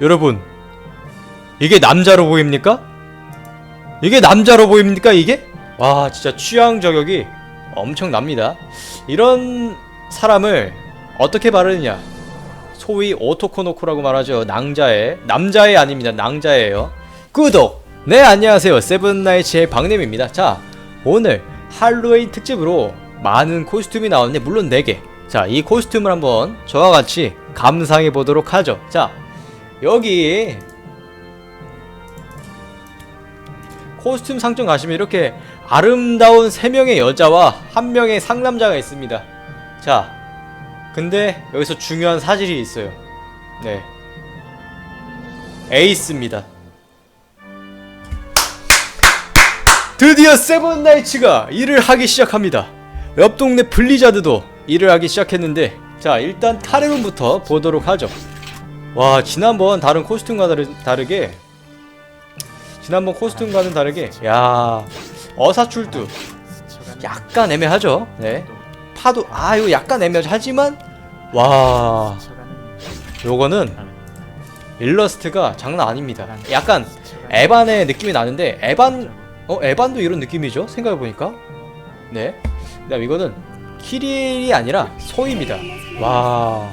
여러분 이게 남자로 보입니까? 이게 남자로 보입니까 이게? 와 진짜 취향 저격이 엄청납니다. 이런 사람을 어떻게 바르느냐? 소위 오토코노코라고 말하죠. 낭자의 남자의 아닙니다. 낭자예요. 구독! 네 안녕하세요. 세븐나이츠의 박냄입니다. 자 오늘 할로윈 특집으로 많은 코스튬이 나왔는데 물론 4개. 자 이 코스튬을 한번 저와 같이 감상해 보도록 하죠. 자 여기 코스튬 상점 가시면 이렇게 아름다운 3명의 여자와 1명의 상남자가 있습니다. 자 근데 여기서 중요한 사실이 있어요. 네. 에이스입니다. 드디어 세븐나이츠가 일을 하기 시작합니다. 옆 동네 블리자드도 일을 하기 시작했는데 자 일단 타레론부터 보도록 하죠 와 지난번 다른 코스튬과 다르, 다르게 지난번 코스튬과는 다르게 야 어사출두. 약간 애매하죠? 네. 파도 아 이거 약간 애매하죠 하지만 와 요거는 일러스트가 장난 아닙니다. 약간 에반의 느낌이 나는데 에반 어 에반도 이런 느낌이죠? 생각해보니까. 네. 그 다음 이거는 키리엘이 아니라 소입니다. 와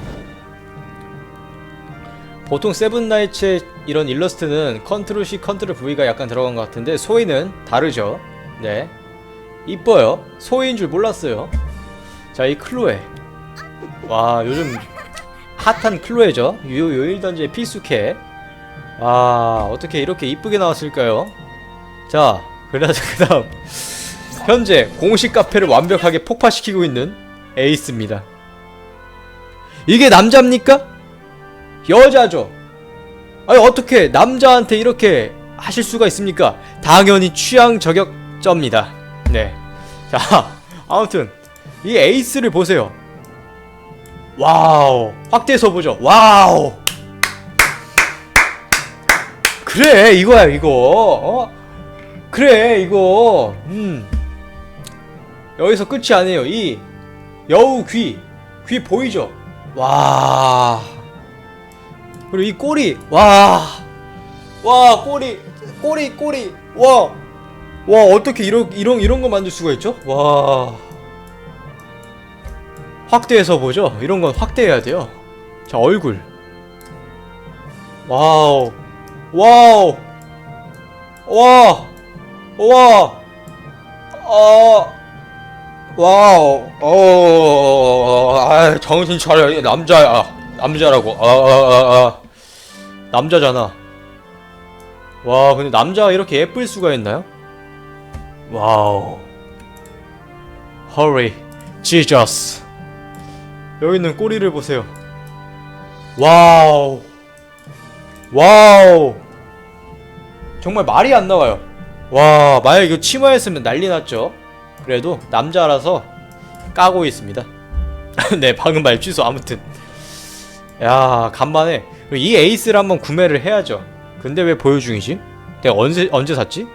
보통 세븐나이츠의 이런 일러스트는 컨트롤 C, 컨트롤 V가 약간 들어간 것 같은데 소이는 다르죠. 네. 이뻐요. 소이인 줄 몰랐어요. 자, 이 클로에. 와, 요즘 핫한 클로에죠. 요, 요일 던지의 필수캐. 와, 어떻게 이렇게 이쁘게 나왔을까요? 자, 그래서 그 다음. 현재 공식 카페를 완벽하게 폭파시키고 있는 에이스입니다. 이게 남자입니까? 여자죠. 아니 어떻게 남자한테 이렇게 하실 수가 있습니까? 당연히 취향 저격점입니다. 네. 자, 아무튼 이 에이스를 보세요. 와우. 확대해서 보죠. 와우. 그래, 이거야, 이거. 어? 그래, 이거. 음. 여기서 끝이 아니에요. 이 여우 귀. 귀 보이죠? 와. 그리고 이 꼬리 와. 와, 꼬리. 꼬리 꼬리. 와. 와, 어떻게 이런 이런 이런 거 만들 수가 있죠? 와. 확대해서 보죠. 이런 건 확대해야 돼요. 자, 얼굴. 와우. 와우. 와. 와. 아. 와우. 어. 아, 정신 차려. 남자야. 남자라고. 아, 아, 아, 아. 남자잖아. 와, 근데 남자가 이렇게 예쁠 수가 있나요? 와우. Hurry. Jesus. 여기 있는 꼬리를 보세요. 와우. 와우. 정말 말이 안 나와요. 와, 만약 이거 치마였으면 난리 났죠? 그래도 남자라서 까고 있습니다. 네, 방금 말 취소. 아무튼. 야, 간만에 이 에이스를 한번 구매를 해야죠. 근데 왜 보유 중이지? 내가 언제 언제 샀지?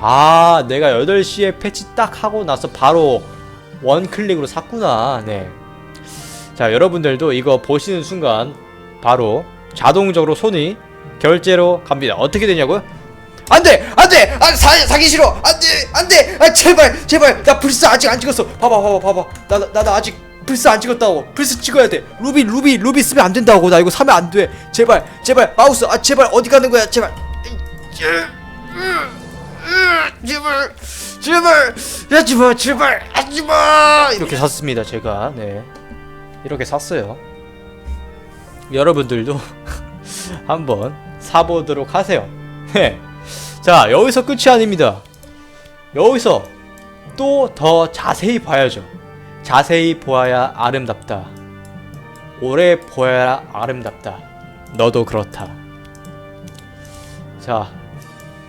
아, 내가 8시에 패치 딱 하고 나서 바로 원 클릭으로 샀구나. 네. 자, 여러분들도 이거 보시는 순간 바로 자동적으로 손이 결제로 갑니다. 어떻게 되냐고요? 안돼 안돼 아 사, 사기 싫어 안돼 안돼 아 제발 제발 나 불스 아직 안 찍었어 봐봐 봐봐 봐봐 나나나 아직 불스 안 찍었다고 불스 찍어야 돼 루비 루비 루비 쓰면 안 된다고 나 이거 사면 안 돼 제발 제발 마우스 아 제발 어디 가는 거야 제발 제발 제발 하지마 제발 하지마 이렇게 샀습니다. 제가. 네. 이렇게 샀어요. 여러분들도 한번 사보도록 하세요. 네. 자, 여기서 끝이 아닙니다. 여기서 또 더 자세히 봐야죠. 자세히 보아야 아름답다. 오래 보아야 아름답다. 너도 그렇다. 자,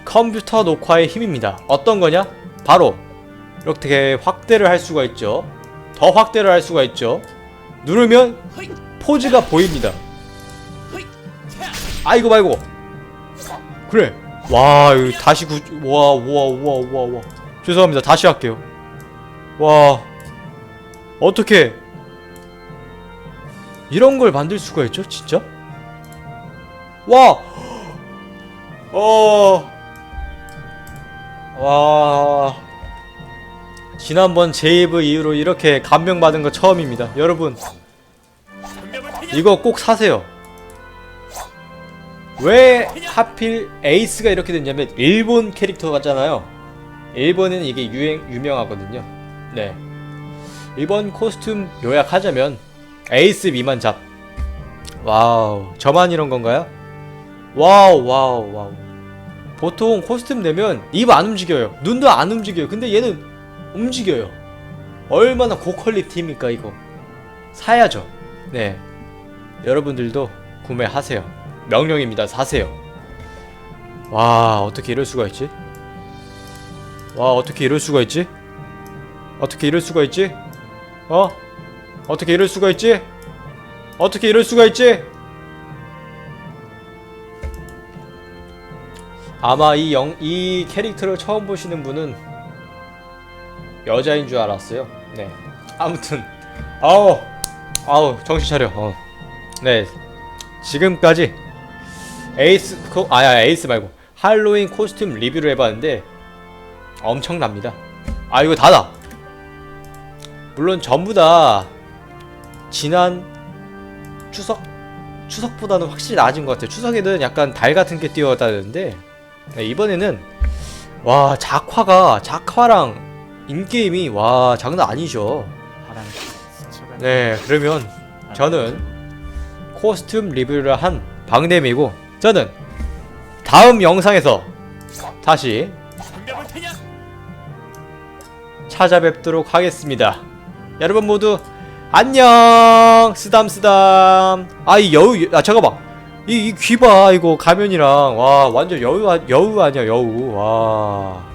컴퓨터 녹화의 힘입니다. 어떤 거냐? 바로 이렇게 확대를 할 수가 있죠. 더 확대를 할 수가 있죠. 누르면 포즈가 보입니다. 아이고 말고. 그래. 와, 다시 구, 와, 와, 와, 와, 와. 죄송합니다. 다시 할게요. 와, 어떻게 이런 걸 만들 수가 있죠, 진짜? 와! 어. 와. 지난번 제이브 이후로 이렇게 감명받은 거 처음입니다. 여러분, 이거 꼭 사세요. 왜 하필 에이스가 이렇게 됐냐면 일본 캐릭터 같잖아요. 일본은 이게 유행 유명하거든요. 네. 이번 코스튬 요약하자면 에이스 미만 잡. 와우. 저만 이런 건가요? 와우 와우 와우. 보통 코스튬 내면 입 안 움직여요. 눈도 안 움직여요. 근데 얘는 움직여요. 얼마나 고퀄리티 팀입니까 이거. 사야죠. 네. 여러분들도 구매하세요. 명령입니다. 사세요. 와 어떻게 이럴 수가 있지? 와 어떻게 이럴 수가 있지? 어떻게 이럴 수가 있지? 어? 어떻게 이럴 수가 있지? 어떻게 이럴 수가 있지? 아마 이 영, 이 캐릭터를 처음 보시는 분은 여자인 줄 알았어요. 네. 아무튼, 아우, 아우, 정신 차려. 어. 네. 지금까지 에이스, 코, 아야, 에이스 말고 할로윈 코스튬 리뷰를 해봤는데 엄청납니다. 아, 이거 다다. 물론 전부 다 지난 추석 추석보다는 확실히 나아진 것 같아요. 추석에는 약간 달 같은 게 뛰어다녔는데 네, 이번에는 와 작화가 작화랑 인게임이 와 장난 아니죠. 네 그러면 저는 코스튬 리뷰를 한 방냄이고 저는 다음 영상에서 다시 찾아뵙도록 하겠습니다. 여러분 모두 안녕. 쓰담쓰담. 아이 여우 아 잠깐만. 이, 이귀봐 이거 가면이랑. 와 완전 여우 아- 여우 아니야 여우. 와